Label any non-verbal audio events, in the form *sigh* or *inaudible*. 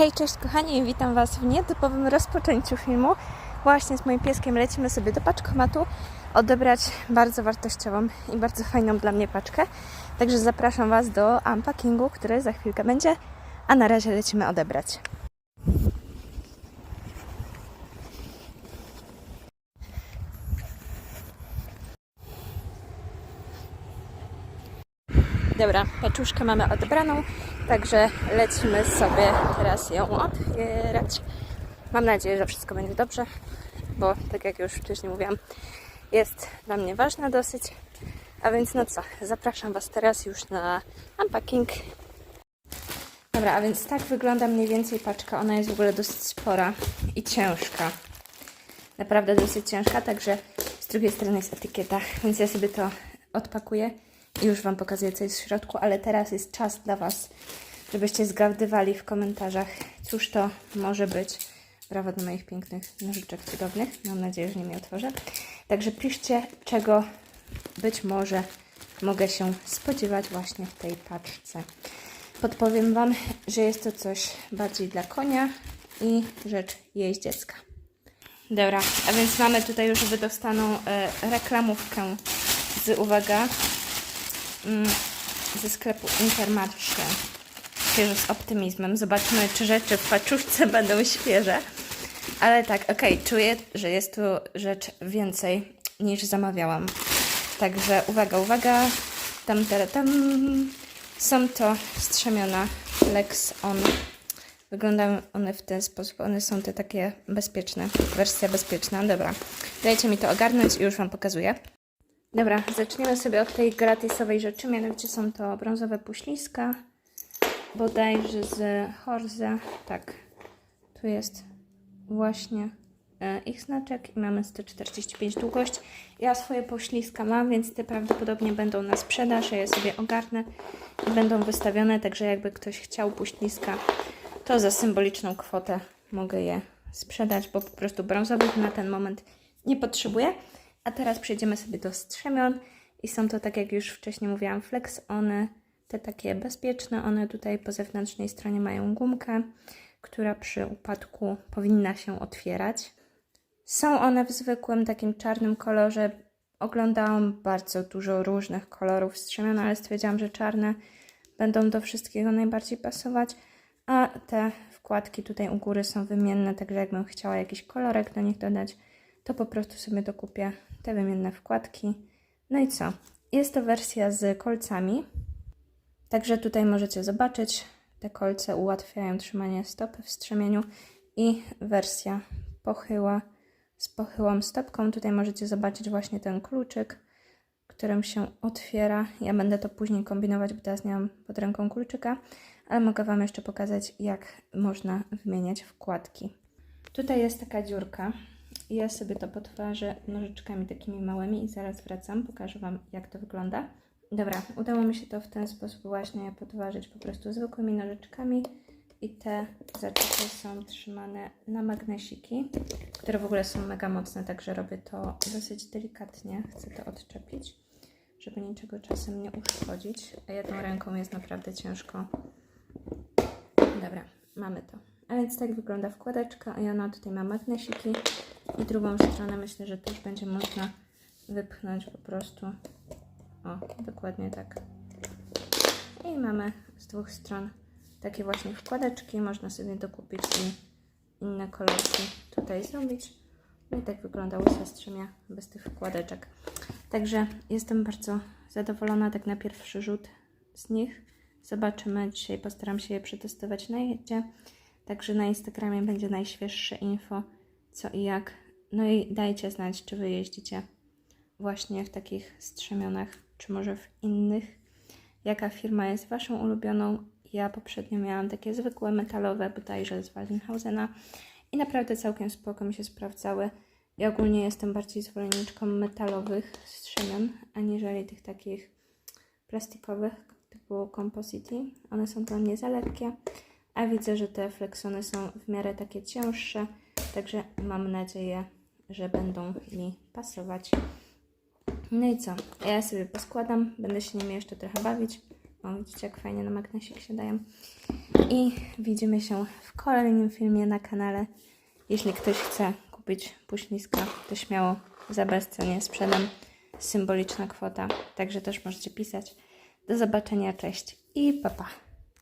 Hej, cześć kochani, witam Was w nietypowym rozpoczęciu filmu. Właśnie z moim pieskiem lecimy sobie do paczkomatu odebrać bardzo wartościową i bardzo fajną dla mnie paczkę. Także zapraszam Was do unpackingu, który za chwilkę będzie, a na razie lecimy odebrać. Dobra, paczuszkę mamy odebraną, także lecimy sobie teraz ją otwierać. Mam nadzieję, że wszystko będzie dobrze, bo tak jak już wcześniej mówiłam, jest dla mnie ważna dosyć. A więc no co, zapraszam Was teraz już na unpacking. Dobra, a więc tak wygląda mniej więcej paczka. Ona jest w ogóle dosyć spora i ciężka. Naprawdę dosyć ciężka, także z drugiej strony jest etykieta, więc ja sobie to odpakuję już Wam pokazuję, co jest w środku, ale teraz jest czas dla Was, żebyście zgadywali w komentarzach, cóż to może być. Brawo dla moich pięknych nożyczek cudownych. Mam nadzieję, że nie mnie otworzę. Także piszcie, czego być może mogę się spodziewać właśnie w tej paczce. Podpowiem Wam, że jest to coś bardziej dla konia i rzecz jeździecka. Dobra, a więc mamy tutaj już wydostaną e, reklamówkę z, uwaga, ze sklepu Intermarché. Świeżo z optymizmem. Zobaczmy, czy rzeczy w paczuszce *laughs* będą świeże. Ale tak, okej, czuję, że jest tu rzecz więcej niż zamawiałam. Także uwaga, uwaga. Tam, tam, tam. Są to strzemiona Lex On. Wyglądają one w ten sposób. One są te takie bezpieczne. Wersja bezpieczna. Dobra. Dajcie mi to ogarnąć i już Wam pokazuję. Dobra, zaczniemy sobie od tej gratisowej rzeczy. Mianowicie są to brązowe puśliska. Bodajże z Horze. Tak. Tu jest właśnie e, ich znaczek i mamy 145 długość. Ja swoje pośliska mam, więc te prawdopodobnie będą na sprzedaż. Ja je sobie ogarnę i będą wystawione, także jakby ktoś chciał puśliska, to za symboliczną kwotę mogę je sprzedać, bo po prostu brązowych na ten moment nie potrzebuję. A teraz przejdziemy sobie do strzemion i są to, tak jak już wcześniej mówiłam, flex one, te takie bezpieczne. One tutaj po zewnętrznej stronie mają gumkę, która przy upadku powinna się otwierać. Są one w zwykłym takim czarnym kolorze. Oglądałam bardzo dużo różnych kolorów strzemion, ale stwierdziłam, że czarne będą do wszystkiego najbardziej pasować. A te wkładki tutaj u góry są wymienne, także jakbym chciała jakiś kolorek do nich dodać, to po prostu sobie dokupię te wymienne wkładki. No i co? Jest to wersja z kolcami. Także tutaj możecie zobaczyć, te kolce ułatwiają trzymanie stopy w strzemieniu i wersja pochyła z pochyłą stopką. Tutaj możecie zobaczyć właśnie ten kluczyk, którym się otwiera. Ja będę to później kombinować, bo teraz nie mam pod ręką kluczyka, ale mogę Wam jeszcze pokazać, jak można wymieniać wkładki. Tutaj jest taka dziurka. Ja sobie to potwarzę nożyczkami takimi małymi i zaraz wracam, pokażę Wam, jak to wygląda. Dobra, udało mi się to w ten sposób właśnie podważyć po prostu zwykłymi nożyczkami i te zaczepy są trzymane na magnesiki, które w ogóle są mega mocne, także robię to dosyć delikatnie. Chcę to odczepić, żeby niczego czasem nie uszkodzić, a jedną ręką jest naprawdę ciężko. Dobra, mamy to. A więc tak wygląda wkładeczka, a ona tutaj ma magnesiki i drugą stronę myślę, że też będzie można wypchnąć po prostu o, dokładnie tak. I mamy z dwóch stron takie właśnie wkładeczki. Można sobie dokupić i inne kolorki tutaj zrobić. No i tak wygląda łysa strzemia bez tych wkładeczek. Także jestem bardzo zadowolona tak na pierwszy rzut z nich. Zobaczymy. Dzisiaj postaram się je przetestować na jeździe. Także na Instagramie będzie najświeższe info, co i jak. No i dajcie znać, czy Wy jeździcie właśnie w takich strzemionach, czy może w innych. Jaka firma jest Waszą ulubioną? Ja poprzednio miałam takie zwykłe metalowe, bodajże z Waldenhausena i naprawdę całkiem spoko mi się sprawdzały. Ja ogólnie jestem bardziej zwolenniczką metalowych strzemion, aniżeli tych takich plastikowych typu Composite. One są dla mnie za lekkie, a widzę, że te flexony są w miarę takie cięższe, także mam nadzieję, że będą mi pasować. No i co? Ja sobie poskładam, będę się nimi jeszcze trochę bawić O, widzicie, jak fajnie na magnesik się dają. I widzimy się w kolejnym filmie na kanale. Jeśli ktoś chce kupić puśliska, to śmiało za bezcenie sprzedam. Symboliczna kwota, także też możecie pisać. Do zobaczenia, cześć i pa pa.